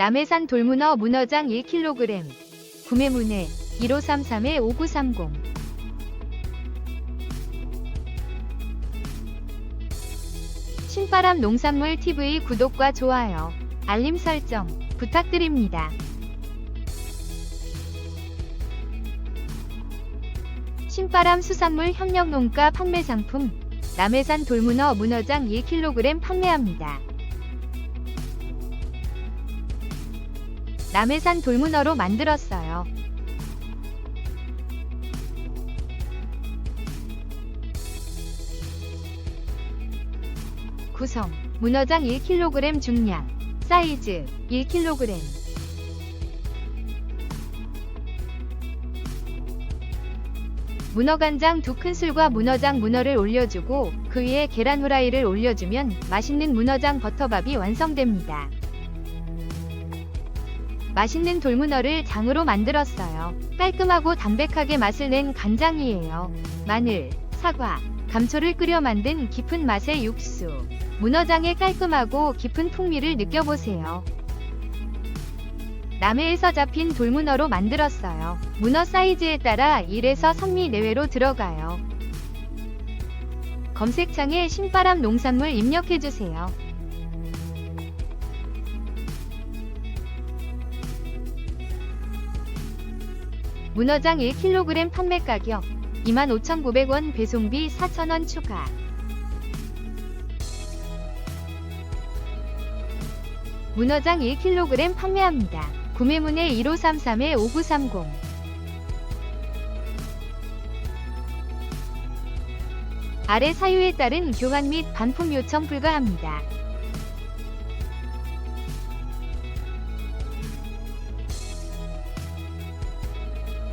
남해산 돌문어 문어장 1kg. 구매 문의 1533-5930. 신바람 농산물 TV 구독과 좋아요, 알림 설정 부탁드립니다. 신바람 수산물 협력농가 판매 상품 남해산 돌문어 문어장 1kg 판매합니다. 남해산 돌문어로 만들었어요. 구성 문어장 1kg 중량 사이즈 1kg 문어간장 두 큰술과 문어장 문어를 올려주고 그 위에 계란 후라이를 올려주면 맛있는 문어장 버터밥이 완성됩니다. 맛있는 돌문어를 장으로 만들었어요. 깔끔하고 담백하게 맛을 낸 간장이에요. 마늘, 사과, 감초를 끓여 만든 깊은 맛의 육수. 문어장의 깔끔하고 깊은 풍미를 느껴보세요. 남해에서 잡힌 돌문어로 만들었어요. 문어 사이즈에 따라 1에서 3미 내외로 들어가요. 검색창에 신바람 농산물 입력해주세요. 문어장 1kg 판매 가격 25,900원 배송비 4,000원 추가. 문어장 1kg 판매합니다. 구매문의 1533-5930 아래 사유에 따른 교환 및 반품 요청 불가합니다.